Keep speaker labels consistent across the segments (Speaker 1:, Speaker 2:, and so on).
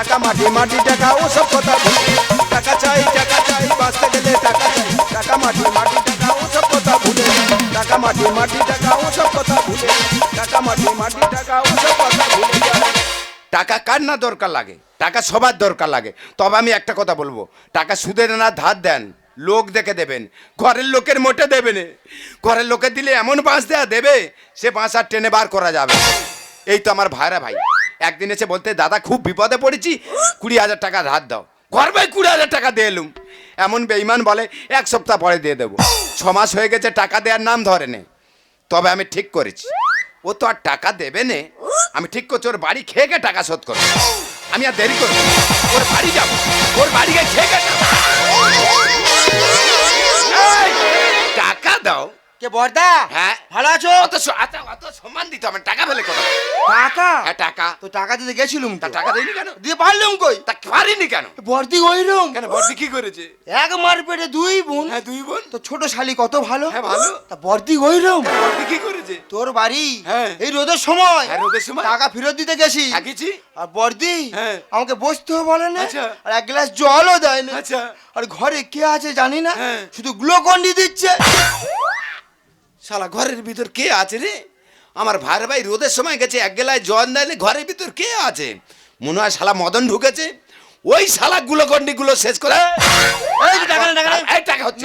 Speaker 1: টাকা, মাটি মাটি, টাকা ওসব কথা ভুলে টাকা চাই টাকা চাই, বাঁচতে গেলে টাকা চাই। টাকা, মাটি মাটি, টাকা ওসব কথা ভুলে টাকা, মাটি মাটি, টাকা ওসব কথা ভুলে টাকা, মাটি মাটি, টাকা ওসব কথা ভুলে টাকা কার না দরকার লাগে? টাকা সবার দরকার লাগে। তবে আমি একটা কথা বলব। টাকা সুদে না ধার দেন, লোক দেখে দেবেন। ঘরের লোকের মোটে দেবে না ঘরের লোকে দিলে এমন বাঁশ দেয়া দেবে, সে বাঁশ আর টেনে বার করা যাবে এই তো আমার ভাইরা ভাই। একদিন এসে বলতে, দাদা, খুব বিপদে পড়েছি, কুড়ি হাজার টাকা ধার দাও। ঘর ভাই কুড়ি হাজার টাকা দিয়ে এলুম। এমন বেইমান বলে, এক সপ্তাহ পরে দিয়ে দেবো। ছ মাস হয়ে গেছে, টাকা দেওয়ার নাম ধরে নে। তবে আমি ঠিক করেছি। ও তো আর টাকা দেবে নে। আমি ঠিক করছি, ওর বাড়ি খেয়ে গিয়ে টাকা শোধ করব আমি আর দেরি করব। ওর বাড়ি যাব। ওর বাড়ি গিয়ে খেয়ে টাকা দাও।
Speaker 2: কে বর্দা?
Speaker 1: হ্যাঁ।
Speaker 2: ভালো আছো?
Speaker 1: অত স- অত অত সম্মান দিতে টাকা কথা
Speaker 2: টাকা?
Speaker 1: হ্যাঁ টাকা।
Speaker 2: তো টাকা দিতে গেছিলুম
Speaker 1: তা
Speaker 2: তো।
Speaker 1: টাকা কেন?
Speaker 2: দিয়ে পারলুম কই?
Speaker 1: তা পারিনি কেন?
Speaker 2: বর্দি ওইরম
Speaker 1: কেন বর্দি কি করেছে?
Speaker 2: এক মার পেটে দুই বোন।
Speaker 1: হ্যাঁ দুই বোন।
Speaker 2: তো ছোট শালি কত ভালো?
Speaker 1: হ্যাঁ, ভালো।
Speaker 2: তা বর্দি ওইরম
Speaker 1: বর্দি কি করেছে?
Speaker 2: তোর বাড়ি?
Speaker 1: হ্যাঁ।
Speaker 2: এই রোদের সময়?
Speaker 1: হ্যাঁ, রোদের সময়।
Speaker 2: টাকা ফেরত দিতে গেছি।
Speaker 1: থাকিছি
Speaker 2: আর বর্দি?
Speaker 1: হ্যাঁ।
Speaker 2: আমাকে বসতেও বলে না।
Speaker 1: আচ্ছা।
Speaker 2: আর এক গ্লাস জলও দেয় না।
Speaker 1: আচ্ছা।
Speaker 2: আর ঘরে কে আছে জানি না।
Speaker 1: হ্যাঁ।
Speaker 2: শুধু গ্লুকন্ডি দিচ্ছে।
Speaker 1: শালা ঘরের ভিতর কে আছে রে? আমার ভাইয়ের ভাই রোদের সময় গেছে এক গেলায় জন দেয়নি ঘরের ভিতর কে আছে? মনে হয় শালা মদন ঢুকেছে। ওই শালা গুলো গন্ডি গুলো শেষ করে
Speaker 2: টাকা
Speaker 1: হচ্ছে।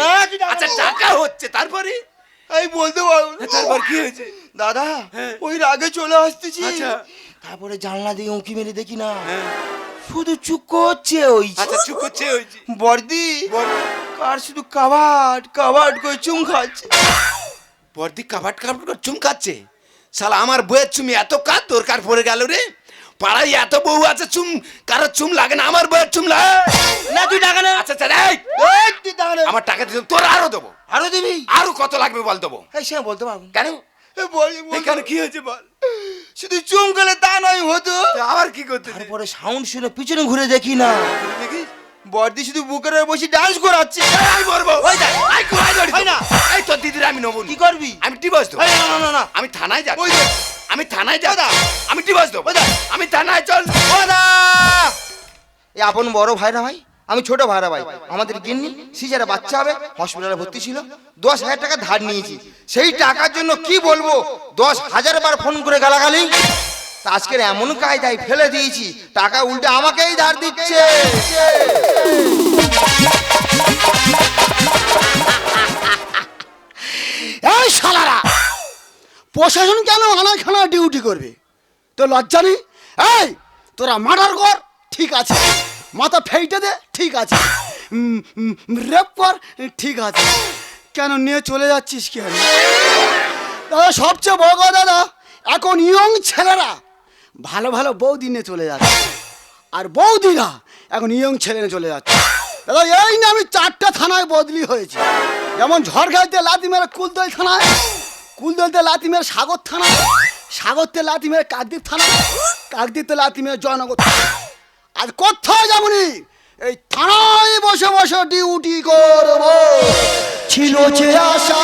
Speaker 1: আচ্ছা টাকা হচ্ছে তারপরে?
Speaker 2: এই বলতে পারব।
Speaker 1: তারপর কি হয়েছে?
Speaker 2: দাদা
Speaker 1: হ্যাঁ।
Speaker 2: ওই রাগে চলে আসতেছি।
Speaker 1: আচ্ছা।
Speaker 2: তারপরে জানলা দিয়ে উঁকি মেরে দেখি না।
Speaker 1: হ্যাঁ।
Speaker 2: শুধু চুপ করছে ওই
Speaker 1: আচ্ছা করছে হয়েছে
Speaker 2: বর্দি কার শুধু কাবাট কাবাট করে চুম খাচ্ছে।
Speaker 1: বর্দি কাবাট কাবাট করে চুম খাচ্ছে শালা আমার বইয়ের চুমি এত কার দরকার পড়ে গেল রে? পাড়ায় এত বউ আছে চুম কারও চুম লাগে না আমার বইয়ের চুম লাগে।
Speaker 2: না তুই টাকা না।
Speaker 1: আচ্ছা আচ্ছা এই,
Speaker 2: এই তুই টাকা নে।
Speaker 1: আমার টাকা দিতে তোর আরও দেবো।
Speaker 2: আরও দিবি?
Speaker 1: আরও কত লাগবে বল দেবো।
Speaker 2: এই সে বলতে পারব
Speaker 1: কেন? এখানে কি হয়েছে বল?
Speaker 2: শুধু চুম গেলে তা নয় হতো
Speaker 1: আবার কি করতে
Speaker 2: তারপরে সাউন্ড শুনে পিছনে ঘুরে দেখি না।
Speaker 1: দেখিস
Speaker 2: বর্দি শুধু বুকের উপর বসে ডান্স করাচ্ছে।
Speaker 1: আমি মরবো
Speaker 2: ওই দেখ।
Speaker 1: আই কোথায় ধরি
Speaker 2: না।
Speaker 1: এই তোর দিদির আমি নেব
Speaker 2: কি করবি?
Speaker 1: আমি ডিভোর্স দেবো।
Speaker 2: না না না না
Speaker 1: আমি থানায় যাব
Speaker 2: ওই দেখ।
Speaker 1: আমি থানায় যাব
Speaker 2: ওই
Speaker 1: আমি ডিভোর্স দেবো।
Speaker 2: ওই দেখ।
Speaker 1: আমি থানায় চল।
Speaker 2: দাদা এই আপন বড় ভাইরা ভাই আমি ছোট ভাইরা ভাই। আমাদের গিন্নি সিজারে বাচ্চা হবে হসপিটালে ভর্তি ছিল দশ হাজার টাকা ধার নিয়েছি। সেই টাকার জন্য কি বলব? দশ হাজার বার ফোন করে গালাগালি। আজকের এমন কায়দায় ফেলে দিয়েছি, টাকা উল্টে আমাকেই ধার দিচ্ছে।
Speaker 3: এই প্রশাসন কেন আনাখানা ডিউটি করবে? তো লজ্জা নেই? এই, তোরা মার্ডার কর, ঠিক আছে। মাথা ফেইটে দে, ঠিক আছে। রেপ কর, ঠিক আছে। কেন নিয়ে চলে যাচ্ছিস কেন দাদা, সবচেয়ে বড় কথা, দাদা, এখন ইয়ং ছেলেরা ভালো ভালো বৌদি নিয়ে চলে যাচ্ছে। আর বৌদিরা এখন ইয়ং ছেলে নিয়ে চলে যাচ্ছে। দাদা, এই না আমি চারটা থানায় বদলি হয়েছি। যেমন ঝড়খাইতে লাতি মেরে কুলদল থানায়, কুলদলতে লাতি মেরে সাগর থানায়, সাগরতে লাতি মেরে কাকদ্বীপ থানায়, কাকদ্বীপতে লাতি মেরে জয়নগর। আর কোথাও যেমনই এই থানায় বসে বসে ডিউটি করব। ছিল যে আশা।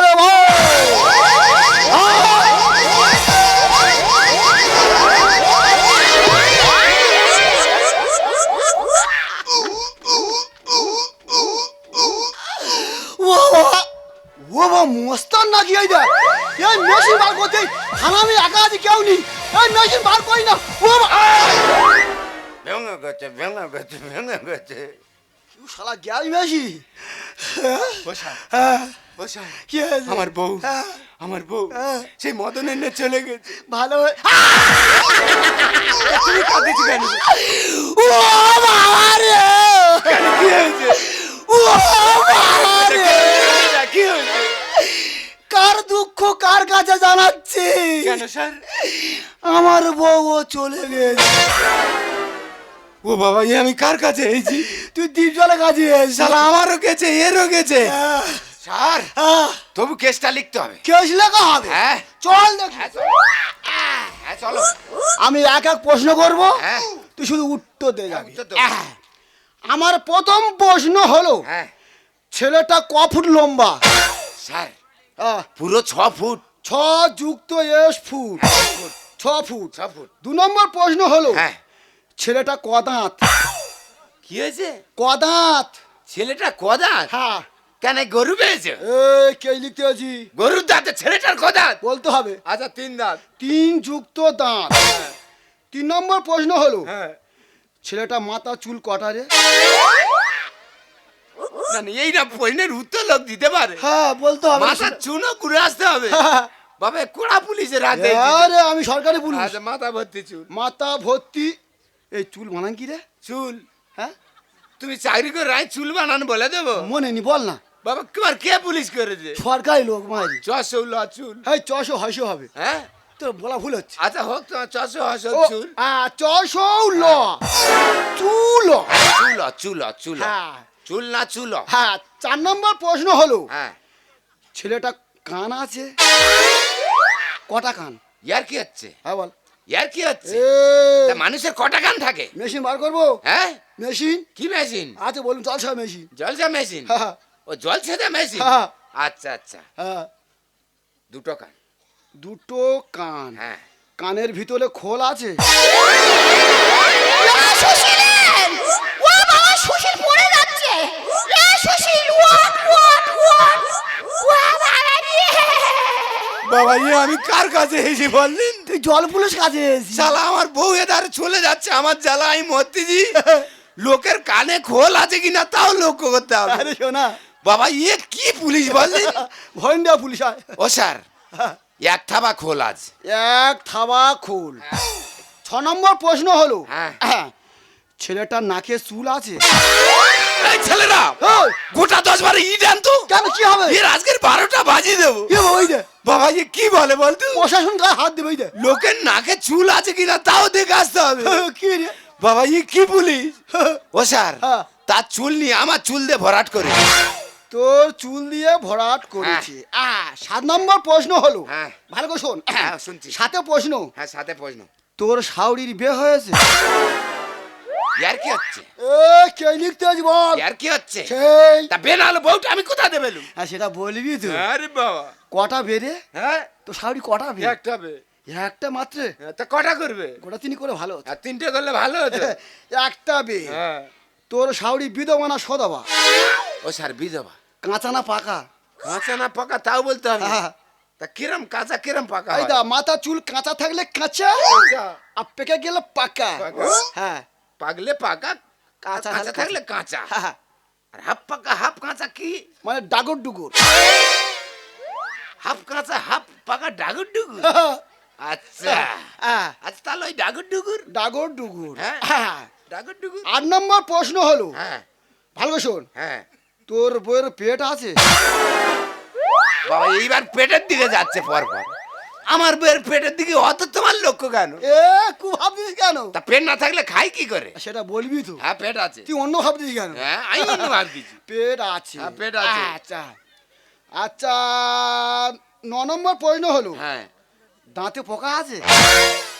Speaker 3: ও বাবা মস্তান নাকি এই দেখ এই মেশিন বার করতে আমি একা আছি কেউ নেই। এই মেশিন বার করি না ও
Speaker 1: ভেঙে গেছে ভেঙে গেছে ভেঙে গেছে।
Speaker 3: ও শালা গ্যাস মেশি?
Speaker 1: বসা
Speaker 3: হ্যাঁ।
Speaker 1: আমার বউ
Speaker 3: হ্যাঁ।
Speaker 1: আমার বউ
Speaker 3: হ্যাঁ।
Speaker 1: সেই মদনের নিয়ে চলে গেছে।
Speaker 3: ভালো
Speaker 1: তুমি কাঁদিছো কেন?
Speaker 3: ও বাবা রে
Speaker 1: কেন কি হয়েছে?
Speaker 3: ও বাবা রে
Speaker 1: কি হয়েছে
Speaker 3: কাল
Speaker 1: স্যার?
Speaker 3: আমার বউ ও চলে গেছে।
Speaker 1: ও বাবা এ আমি কার কাছে? এইছি
Speaker 3: তুই কাজে এসেছিস।
Speaker 1: শালা আমারও গেছে এরও গেছে।
Speaker 3: আহ,
Speaker 1: স্যার
Speaker 3: আহ,
Speaker 1: তবু কেসটা লিখতে হবে।
Speaker 3: কেস লেখা হবে?
Speaker 1: হ্যাঁ।
Speaker 3: চল দেখি।
Speaker 1: হ্যাঁ চলো। হ্যাঁ চলো।
Speaker 3: আমি এক এক প্রশ্ন করব।
Speaker 1: হ্যাঁ।
Speaker 3: তুই শুধু উত্তর দে যাবি। আমার প্রথম প্রশ্ন হলো
Speaker 1: হ্যাঁ।
Speaker 3: ছেলেটা ক ফুট লম্বা?
Speaker 1: স্যার পুরো ছ ফুট।
Speaker 3: ছ যুক্ত এস ফুট। ছ ফুট।
Speaker 1: ছ ফুট।
Speaker 3: দু নম্বর প্রশ্ন হলো
Speaker 1: হ্যাঁ।
Speaker 3: ছেলেটা কদাঁত। দাঁত
Speaker 1: কি হয়েছে?
Speaker 3: কদাঁত।
Speaker 1: ছেলেটা কদাত?
Speaker 3: হ্যাঁ।
Speaker 1: কেন গরু পেয়েছে?
Speaker 3: এ কে লিখতে আছি
Speaker 1: গরুর দাঁতে ছেলেটার কদাত?
Speaker 3: বলতে হবে।
Speaker 1: আচ্ছা তিন দাঁত।
Speaker 3: তিন যুক্ত দাঁত। তিন নম্বর প্রশ্ন হলো
Speaker 1: হ্যাঁ।
Speaker 3: ছেলেটা মাথা চুল কটারে
Speaker 1: না না, এই প্রশ্নের উত্তর লোক দিতে পারে।
Speaker 3: হ্যাঁ বলতে হবে।
Speaker 1: মাথা চুনো ঘুরে আসতে হবে।
Speaker 3: হ্যাঁ।
Speaker 1: বাবা কোড়া পুলিশের হাতে
Speaker 3: আরে আমি সরকারি পুলিশ।
Speaker 1: আচ্ছা মাথা ভর্তি চুল।
Speaker 3: মাথা ভর্তি। এই চুল বানান কি রে?
Speaker 1: চুল?
Speaker 3: হ্যাঁ?
Speaker 1: তুমি চাকরি করে রায় চুল বানান বলে দেবো।
Speaker 3: মনে নি বল না।
Speaker 1: বাবা তোমার কে পুলিশ করেছে?
Speaker 3: সরকারি লোক মারি
Speaker 1: ছশো ল চুল।
Speaker 3: এই চশো হয়শো হবে।
Speaker 1: হ্যাঁ?
Speaker 3: তোর বলা ভুল হচ্ছে।
Speaker 1: আচ্ছা হোক তোমার হসো
Speaker 3: ও,
Speaker 1: চুল।
Speaker 3: আ, চশো ল। চুল।
Speaker 1: চুল চুল চুল।
Speaker 3: হ্যাঁ।
Speaker 1: চুল না চুল?
Speaker 3: হ্যাঁ চার নম্বর প্রশ্ন হলো
Speaker 1: হ্যাঁ।
Speaker 3: ছেলেটা কান আছে? কটা কান?
Speaker 1: ইয়ার কি হচ্ছে?
Speaker 3: হ্যাঁ বল।
Speaker 1: ইয়ার কি হচ্ছে? তা মানুষের কটা কান থাকে?
Speaker 3: মেশিন বার করব?
Speaker 1: হ্যাঁ।
Speaker 3: মেশিন?
Speaker 1: কি মেশিন?
Speaker 3: আছে বলুন জলসা মেশিন।
Speaker 1: জলসা মেশিন?
Speaker 3: হ্যাঁ
Speaker 1: ও জল ছেদা মেশিন?
Speaker 3: হ্যাঁ।
Speaker 1: আচ্ছা আচ্ছা।
Speaker 3: হ্যাঁ।
Speaker 1: দুটো কান।
Speaker 3: দুটো কান।
Speaker 1: হ্যাঁ।
Speaker 3: কানের ভিতরে খোল আছে
Speaker 4: সুশীলেন ও বাবা সুশীল পড়ে যাচ্ছে এ সুশীল ওয়াট ওয়াট ওয়াট ও বাবা রে
Speaker 1: বাবা ইয়ে আমি কার কাছে এসে বললেন?
Speaker 3: তুই জল পুলিশ কাজে এসেছিস?
Speaker 1: শালা আমার বউ এদারে চলে যাচ্ছে আমার জ্বালা আমি মরতেছি। লোকের কানে খোল আছে কিনা তাও লক্ষ্য করতে হবে।
Speaker 3: আরে শোনা।
Speaker 1: বাবা ইয়ে কি পুলিশ বললেন?
Speaker 3: ভয়ন্ডা পুলিশ।
Speaker 1: ও স্যার এক থাবা খোল আছে
Speaker 3: এক থাবা খোল। ছ নম্বর প্রশ্ন হলো
Speaker 1: হ্যাঁ।
Speaker 3: হ্যাঁ, ছেলেটার নাকে চুল আছে।
Speaker 1: এই ছেলেরা গোটা দশ বারে ইট আনতো?
Speaker 3: কেন কি হবে?
Speaker 1: এর আজকের বারোটা বাজিয়ে দেবো।
Speaker 3: কি হবে দে
Speaker 1: বাবা ইয়ে কি বলে বলতো
Speaker 3: প্রশাসন গায়ে হাত দেবে দে
Speaker 1: লোকের নাকে চুল আছে কিনা তাও দেখে আসতে হবে।
Speaker 3: কি রে?
Speaker 1: বাবা ইয়ে কি পুলিশ ও স্যার
Speaker 3: হ্যাঁ।
Speaker 1: তার চুল নিয়ে আমার চুল দিয়ে ভরাট করে
Speaker 3: তোর চুল দিয়ে ভরাট করেছে। আ সাত নম্বর প্রশ্ন হলো।
Speaker 1: হ্যাঁ।
Speaker 3: ভালো করে শোন।
Speaker 1: হ্যাঁ, শুনছি।
Speaker 3: সাথে প্রশ্ন।
Speaker 1: হ্যাঁ সাথে প্রশ্ন।
Speaker 3: তোর শাউরির বিয়ে হয়েছে?
Speaker 1: ইয়ার কি হচ্ছে?
Speaker 3: এ কে লিখতে আছি বল?
Speaker 1: ইয়ার কি হচ্ছে?
Speaker 3: সেই।
Speaker 1: তা বেনালো বউটা আমি কোথা দেবে লু?
Speaker 3: হ্যাঁ সেটা বলবি তো
Speaker 1: আরে বাবা।
Speaker 3: কটা বেড়ে
Speaker 1: হ্যাঁ?
Speaker 3: তো শাউরি কটা বেড়ে
Speaker 1: একটা বে।
Speaker 3: একটা মাত্র?
Speaker 1: হ্যাঁ, তা কটা করবে?
Speaker 3: গোটা তিনি করে ভালো
Speaker 1: আর তিনটে করলে ভালো হতো।
Speaker 3: একটা বে।
Speaker 1: হ্যাঁ।
Speaker 3: তোর শাউরি বিধবা না সদবা?
Speaker 1: ও স্যার বিধবা।
Speaker 3: কাঁচা না পাকা?
Speaker 1: কাঁচা না পাকা তাও বলতে হবে।
Speaker 3: হ্যাঁ।
Speaker 1: তা কিরম কাঁচা কিরম পাকা
Speaker 3: দা মাথা চুল কাঁচা থাকলে কাঁচা। আর পেকে গেলে পাকা। হ্যাঁ।
Speaker 1: পাগলে পাকা
Speaker 3: কাঁচা
Speaker 1: কাঁচা থাকলে কাঁচা। আর হাফ পাকা হাফ কাঁচা কি?
Speaker 3: মানে ডাগর ডুগুর।
Speaker 1: হাফ কাঁচা হাফ পাকা ডাগুর ডুগুর? আচ্ছা। আচ্ছা তাহলে ওই ডাগুর ডুগুর?
Speaker 3: ডাগর ডুগুর।
Speaker 1: হ্যাঁ।
Speaker 3: হ্যাঁ।
Speaker 1: ডাগুর ডুগুর?
Speaker 3: আট নম্বর প্রশ্ন হলো
Speaker 1: হ্যাঁ।
Speaker 3: ভালো শোন।
Speaker 1: হ্যাঁ।
Speaker 3: তোর বইয়ের পেট আছে?
Speaker 1: বাবা এইবার পেটের দিকে যাচ্ছে পর পর আমার বইয়ের পেটের দিকে অত তোমার লক্ষ্য কেন?
Speaker 3: এ কু ভাবছিস কেন?
Speaker 1: তা পেট না থাকলে খাই কি করে?
Speaker 3: সেটা বলবি তো।
Speaker 1: হ্যাঁ পেট আছে।
Speaker 3: তুই অন্য ভাবছিস কেন?
Speaker 1: হ্যাঁ আমি অন্য ভাবতেছি
Speaker 3: পেট আছে।
Speaker 1: হ্যাঁ, পেট আছে।
Speaker 3: আচ্ছা। আচ্ছা ন নম্বর প্রশ্ন হলো
Speaker 1: হ্যাঁ।
Speaker 3: দাঁতে পোকা আছে?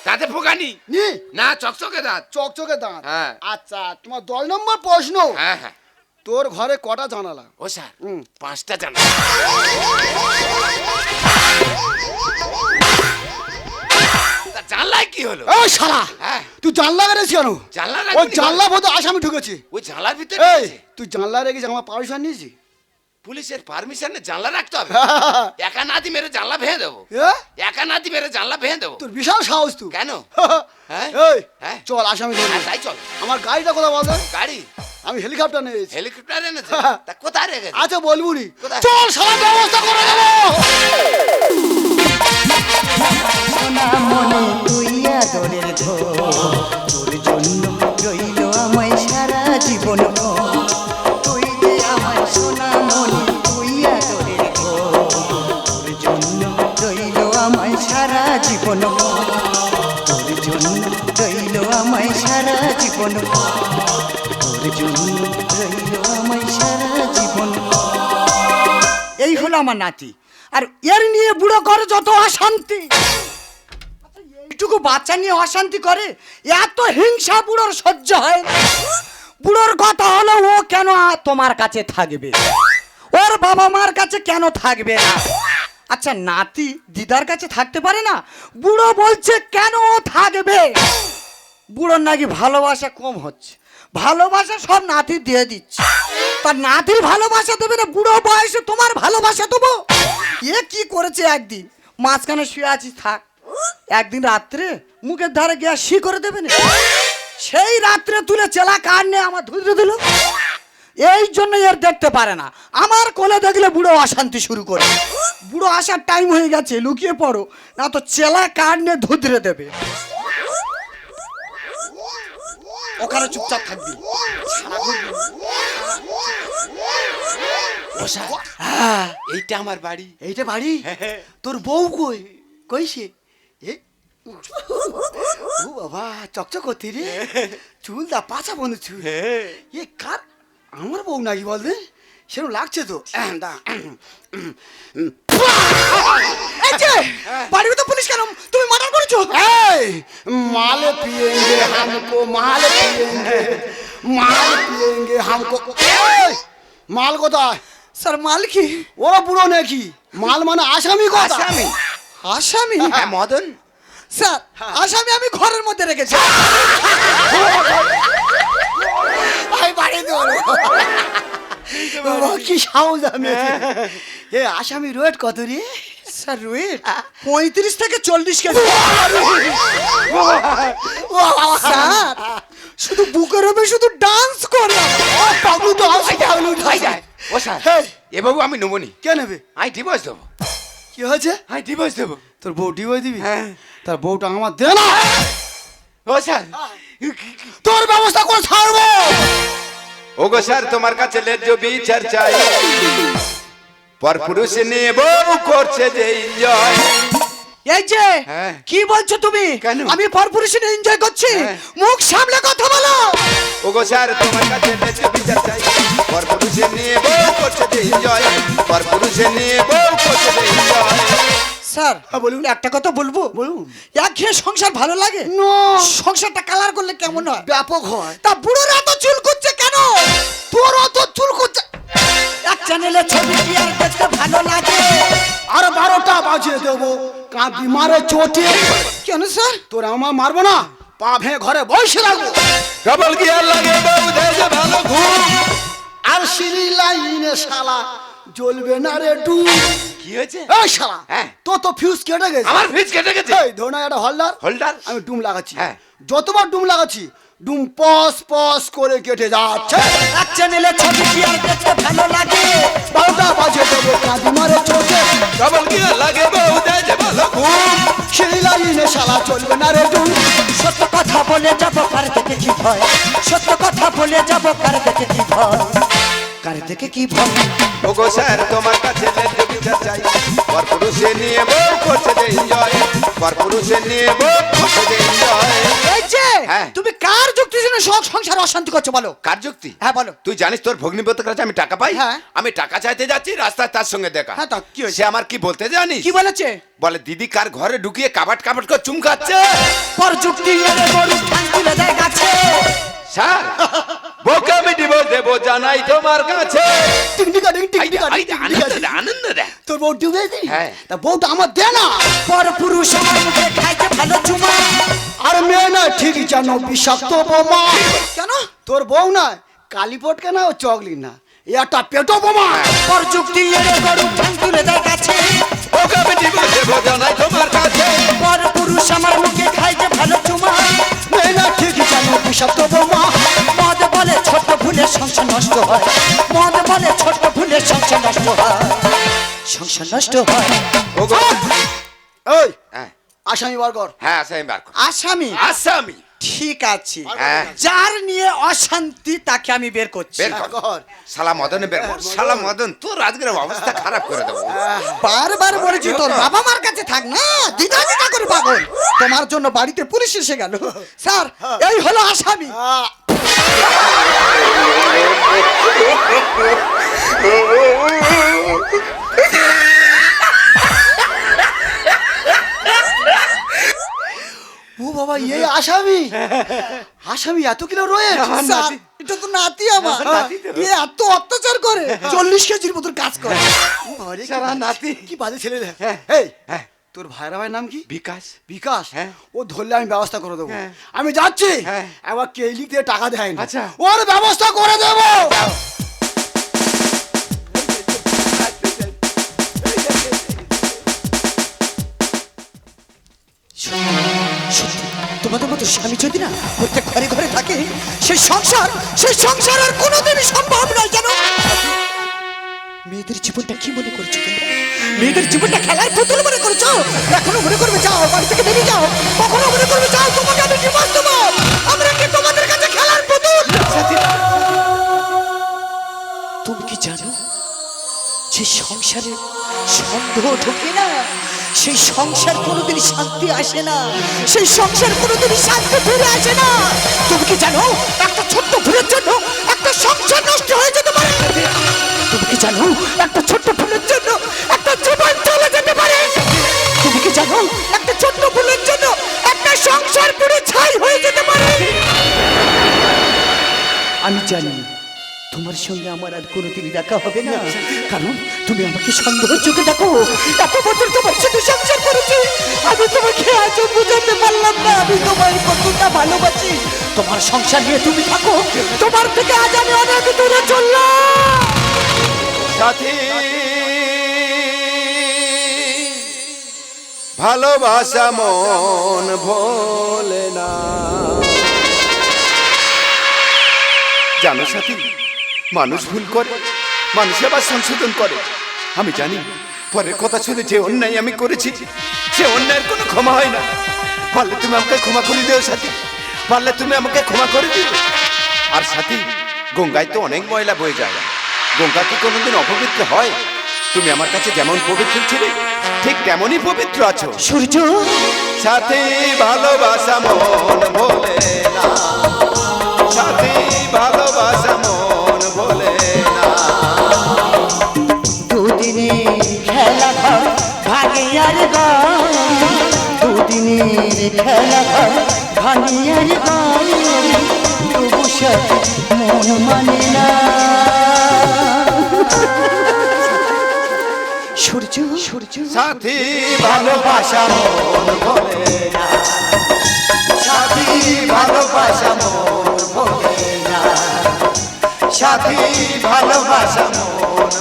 Speaker 1: তাতে পোকানি
Speaker 3: নি?
Speaker 1: না চকচকে দাঁত।
Speaker 3: চকচকে দাঁত?
Speaker 1: হ্যাঁ।
Speaker 3: আচ্ছা তোমার দশ নম্বর প্রশ্ন
Speaker 1: হ্যাঁ হ্যাঁ।
Speaker 3: তোর ঘরে কটা জানালা?
Speaker 1: ও স্যার। পাঁচটা জানা তা জানলায় কি হলো? হ্যাঁ।
Speaker 3: তুই জানলা রেখেছিস কেন?
Speaker 1: জানলা
Speaker 3: ওই জানলা বোধ আসামি ঢুকেছি।
Speaker 1: ওই জানলার ভিতরে
Speaker 3: এই তুই জানলা রেখেছিস আমার পারমিশন নিয়েছি
Speaker 1: পুলিশের পারমিশনে জানলা রাখতে হবে। একা নাতি মেরে জানলা ভেঙে দেবো? একা নাতি মেরে জানলা ভেঙে দেবো।
Speaker 3: তোর বিশাল সাহস তুই।
Speaker 1: কেন? হ্যাঁ? হ্যাঁ।
Speaker 3: চল আসামি
Speaker 1: হ্যাঁ, তাই চল।
Speaker 3: আমার গাড়িটা কোথায় বল
Speaker 1: গাড়ি?
Speaker 3: আমি হেলিকপ্টার নিয়েছি।
Speaker 1: হেলিকপ্টার এনেছো? হ্যাঁ। তা কোথায় রেখেছো?
Speaker 3: আচ্ছা
Speaker 1: বলবুনি।
Speaker 3: চল সবার ব্যবস্থা করে দেব।
Speaker 5: সোনা মনে তুই আদরের ধো তোর জন্য রইল আমায় সারা জীবন তুই যে আমার সোনা মনে তুই আদরের ধো তোর জন্য রইল আমায় সারা জীবন তোর জন্য রইল সারা জীবন এই হলো আমার নাতি। আর এর নিয়ে বুড়ো করে যত অশান্তি। এইটুকু বাচ্চা নিয়ে অশান্তি করে, এত হিংসা বুড়োর সহ্য হয়। বুড়োর কথা হলো, ও কেন তোমার কাছে থাকবে? ওর বাবা মার কাছে কেন থাকবে না? আচ্ছা নাতি দিদার কাছে থাকতে পারে না? বুড়ো বলছে, কেন ও থাকবে? বুড়োর নাকি ভালোবাসা কম হচ্ছে। ভালোবাসা সব নাতি দিয়ে দিচ্ছে। তার নাতির ভালোবাসা দেবে না, বুড়ো বয়সে তোমার ভালোবাসা দেবো। এ কি করেছে একদিন? মাঝখানে শুয়ে আছিস থাক। একদিন রাত্রে মুখের ধারে গিয়ে শি করে দেবে না? সেই রাত্রে তুলে চেলা কার নিয়ে আমার ধুইতে দিল। এই জন্য এর দেখতে পারে না। আমার কোলে দেখলে বুড়ো অশান্তি শুরু করে। বুড়ো আসার টাইম হয়ে গেছে, লুকিয়ে পড়ো। না তো চেলা কার নিয়ে ধুধরে দেবে। ওখানে চুপচাপ থাকবি
Speaker 1: হ্যাঁ এইটা আমার বাড়ি
Speaker 3: এইটা বাড়ি তোর বউ কই কই সে ও বাবা চকচক করতি রে চুল দা পাছা বন্ধু চুল এ কার আমার বউ নাকি বল দে সেরকম লাগছে তো দা
Speaker 5: এই তো কেন তুমি মার্ডার করেছ?
Speaker 3: এই মাল পিয়েঙ্গে হামকো মাল পিয়েঙ্গে মাল পিয়েঙ্গে হামকো। এই মাল কোথায়?
Speaker 5: স্যার মাল কি?
Speaker 3: ওরা বুড়ো নাকি? মাল মানে আসামি কথা।
Speaker 1: আসামি।
Speaker 5: আসামি?
Speaker 1: হ্যাঁ মদন।
Speaker 5: স্যার হ্যাঁ। আসামি আমি ঘরের মধ্যে রেখেছি।
Speaker 3: ভাই বাড়ি দেবো কি সাহস আমি এ আসামি রোড কত রে?
Speaker 5: স্যার ওয়েট পঁয়ত্রিশ থেকে চল্লিশ কেজি। স্যার শুধু বুকের হবে শুধু ডান্স করে
Speaker 3: পাগলু তো
Speaker 1: ও স্যার এ বাবু আমি নেবনি।
Speaker 3: কে নেবে?
Speaker 1: আমি ডিভোর্স দেবো।
Speaker 3: কি হয়েছে?
Speaker 1: আমি ডিভোর্স দেবো।
Speaker 3: তোর বউ ডিভোর্স দিবি?
Speaker 1: হ্যাঁ।
Speaker 3: তার বউটা আমার দে না।
Speaker 1: ও স্যার।
Speaker 3: তোর ব্যবস্থা করে ছাড়বো।
Speaker 1: ওগো স্যার তোমার কাছে লেজ্জ বিচার চাই। পর পুরুষ নিয়ে বউ করছে যে এনজয়
Speaker 5: এই যে
Speaker 1: হ্যাঁ।
Speaker 5: কি বলছো তুমি?
Speaker 1: কেন?
Speaker 5: আমি নিয়ে এনজয় করছি।
Speaker 1: হ্যাঁ।
Speaker 5: মুখ সামলে কথা বলো।
Speaker 1: ওগো স্যার তোমার কাছে বেঁচে বিচার চাই। পরপুরুষ নিয়ে বউ করছে যে এনজয় পরপুরুষ নিয়ে বউ করছে যে এনজয়
Speaker 5: স্যার
Speaker 3: হ্যাঁ, বলুন।
Speaker 5: একটা কথা বলব?
Speaker 3: বলুন।
Speaker 5: এক ঘেয়ে সংসার ভালো লাগে?
Speaker 3: না।
Speaker 5: সংসারটা কালার করলে কেমন হয়?
Speaker 3: ব্যাপক হয়।
Speaker 5: তা বুড়োর এত চুল করছে কেন?
Speaker 3: তোর অত চুল করছে
Speaker 5: এক চ্যানেলে ছবি কি আর দেখতে ভালো লাগে?
Speaker 3: আর বারোটা বাজিয়ে দেবো। কাঁদি মারে চোটে।
Speaker 5: কেন স্যার?
Speaker 3: তোর আমার মারবো না পা ভেঙে ঘরে বসে রাখব।
Speaker 1: কেবল কি আর লাগে বউ ভালো ঘুম?
Speaker 3: আর সিঁড়ি লাইনে শালা জ্বলবে না রে ডু।
Speaker 1: কি হয়েছে?
Speaker 3: এই শালা
Speaker 1: হ্যাঁ।
Speaker 3: তো তো ফিউজ কেটে গেছে।
Speaker 1: আমার ফিজ কেটে গেছে?
Speaker 3: এই ধরুন একটা হলদার।
Speaker 1: হোল্ডার
Speaker 3: আমি ডুম লাগাচ্ছি।
Speaker 1: হ্যাঁ।
Speaker 3: যতবার ডুম লাগাচ্ছি ডুম পস পস করে কেটে যাচ্ছে।
Speaker 5: এক চ্যানেলে ছবি কি আর দেখতে ভালো লাগে?
Speaker 3: বারোটা বাজে দেবো কাঁদি মারে চোটে
Speaker 1: কেবল কি লাগে বউ যে ভালো ঘুম
Speaker 3: সিঁড়ি লাইনে শালা চলবে না রে ডুম
Speaker 5: সত্য কথা বলে যাব কার দেখে কি ভয়? সত্য কথা বলে যাব কার দেখে কি ভয়? কার দেখে কি ভয়
Speaker 1: ওগো স্যার তোমার কাছে বিচার চাই পর পুরুষে নিয়ে বউ করছে যে এনজয় পর পুরুষে নিয়ে বউ করছে যে এনজয়
Speaker 5: এই যে
Speaker 1: হ্যাঁ।
Speaker 5: তুমি কার যুক্তি শুনে সব সংসার অশান্তি করছ বলো?
Speaker 1: কার যুক্তি?
Speaker 5: হ্যাঁ বলো।
Speaker 1: তুই জানিস তোর ভগ্নিপতির কাছে আমি টাকা পাই?
Speaker 5: হ্যাঁ।
Speaker 1: আমি টাকা চাইতে যাচ্ছি রাস্তায় তার সঙ্গে দেখা।
Speaker 5: হ্যাঁ, তা কি হয়েছে?
Speaker 1: সে আমার কি বলতে জানিস?
Speaker 5: কি বলেছে?
Speaker 1: বলে দিদি কার ঘরে ঢুকিয়ে কাবাট কাবাট করে চুমকাচ্ছে
Speaker 5: পর যুক্তি এনে গরু ঠান তুলে দেয় গাছে।
Speaker 1: স্যার বউকে আমি ডিভোর্স দেবো জানাই তোমার কাছে।
Speaker 3: টিকটিকা টিক টিকটিকা
Speaker 1: আনন্দ দে আনন্দ দে।
Speaker 3: তোর বউ ডুবে দি
Speaker 1: হ্যাঁ।
Speaker 3: তা বউটা আমার দে না।
Speaker 5: পর পুরুষ আমার মুখে খাইতে ভালো চুমা।
Speaker 3: আর মেয়ে না ঠিক যেন বিষাক্ত বোমা।
Speaker 5: কেন?
Speaker 3: তোর বউ না কালীপটকে না ও চকলি না এ একটা পেটো বোমা।
Speaker 5: পর যুক্তি গরু তুলে দেয়
Speaker 1: বউকে আমি ডিভোর্স দেবো জানাই তোমার কাছে।
Speaker 5: পর পুরুষ আমার মুখে খাইতে ভালো চুমা।
Speaker 3: না ঠিক যেন বিষাক্ত বোমা
Speaker 5: মদ বলে ছোট ভুলে সংসার নষ্ট হয়। মদ বলে ছোট ভুলে সংসার নষ্ট হয়। সংসার নষ্ট হয়।
Speaker 3: ওই
Speaker 1: হ্যাঁ।
Speaker 3: আসামি বার
Speaker 1: হ্যাঁ আসামি বার
Speaker 5: আসামি?
Speaker 1: আসামি।
Speaker 5: ঠিক আছে।
Speaker 2: হ্যাঁ।
Speaker 5: যার নিয়ে অশান্তি তাকে আমি বের করছি।
Speaker 2: বের কর। শালা মদনে বের কর। শালা মদন তোর আজকের অবস্থা খারাপ করে দেবো।
Speaker 5: বারবার বলেছি তোর বাবা মার কাছে থাক না দিদা দিদা করে পাগল। তোমার জন্য বাড়িতে পুলিশ এসে গেল। স্যার এই হলো আসামি।
Speaker 3: আহ, ও বাবা আসামি? আসামি এত কিলো রয়ে
Speaker 5: এটা তো নাতি আমার। এ এত অত্যাচার করে। চল্লিশ কেজির মতন কাজ করে।
Speaker 3: নাতি। কি বাজে ছেলে এই তোর ভাইরা ভাইয়ের নাম কি?
Speaker 1: বিকাশ।
Speaker 3: বিকাশ?
Speaker 1: হ্যাঁ।
Speaker 3: ও ধরলে আমি ব্যবস্থা করে দেবো।
Speaker 1: হ্যাঁ।
Speaker 3: আমি যাচ্ছি।
Speaker 1: হ্যাঁ।
Speaker 3: একবার কেলিক দিয়ে টাকা দেয়
Speaker 1: আচ্ছা।
Speaker 3: ওর ব্যবস্থা করে দেবো।
Speaker 5: তোমাদের মতো স্বামী যদি না প্রত্যেক ঘরে ঘরে থাকে, সেই সংসার সেই সংসার আর কোনোদিনই সম্ভব নয় জানো? মেয়েদের জীবনটা কি মনে করছ মেয়েদের জীবনটা খেলার পুতুল মনে করছ? এখনও মনে করবে যাও, বাড়ি থেকে বেরিয়ে যাও। কখনো মনে করবে যাও, তোমাকে আমি ডিভোর্স দেবো? আমরা কি তোমাদের কাছে খেলার পুতুল? তুমি কি জানো যে সংসারে সন্দেহ ঢোকে না? সেই সংসার কোনোদিন শান্তি আসে না। সেই সংসার কোনোদিন শান্তি ফিরে আসে না। তুমি কি জানো, একটা ছোট্ট ভুলের জন্য একটা সংসার নষ্ট হয়ে যেতে পারে? তুমি কি জানো, একটা ছোট্ট ভুলের জন্য একটা জীবন চলে যেতে পারে? তুমি কি জানো, একটা ছোট্ট ভুলের জন্য একটা সংসার পুরো ছাই হয়ে যেতে পারে? আমি জানি তোমার সঙ্গে আমার আর কোনোদিনই দেখা হবে না। কারণ তুমি আমাকে সন্দেহ চোখে দেখো। এত বছর তোমার সাথে সংসার করেছি। আমি তোমাকে আজও বুঝাতে পারলাম না। আমি তোমার কতটা ভালোবাসি। তোমার সংসার নিয়ে তুমি থাকো। তোমার থেকে আজ আমি অনেক দূরে চললাম।
Speaker 1: সাথী ভালোবাসা মন ভোলে না। জানো সাথী মানুষ ভুল করে মানুষ আবার সংশোধন করে। আমি জানি পরের কথা শুনে যে অন্যায় আমি করেছি সে অন্যায়ের কোনো ক্ষমা হয় না। পারলে তুমি আমাকে ক্ষমা করে দিও সাথী পারলে তুমি আমাকে ক্ষমা করে দিও। আর সাথী গঙ্গায় তো অনেক ময়লা বয়ে যায়। গঙ্গা কি কোনোদিন অপবিত্র হয়? তুমি আমার কাছে যেমন পবিত্র ছিলে ঠিক তেমনই পবিত্র আছো।
Speaker 5: সূর্য!
Speaker 1: সাথে ভালোবাসা মন ভোলে না।
Speaker 5: খেলা ভাগিয়ার ঘর দুদিনের খেলা ভাগিয়ার ঘর তবু মন মানে না। সূর্য সূর্য,
Speaker 1: সাথী ভালোবাসা মন না। সাথী ভালোবাসা মন না। সাথী ভালোবাসা মন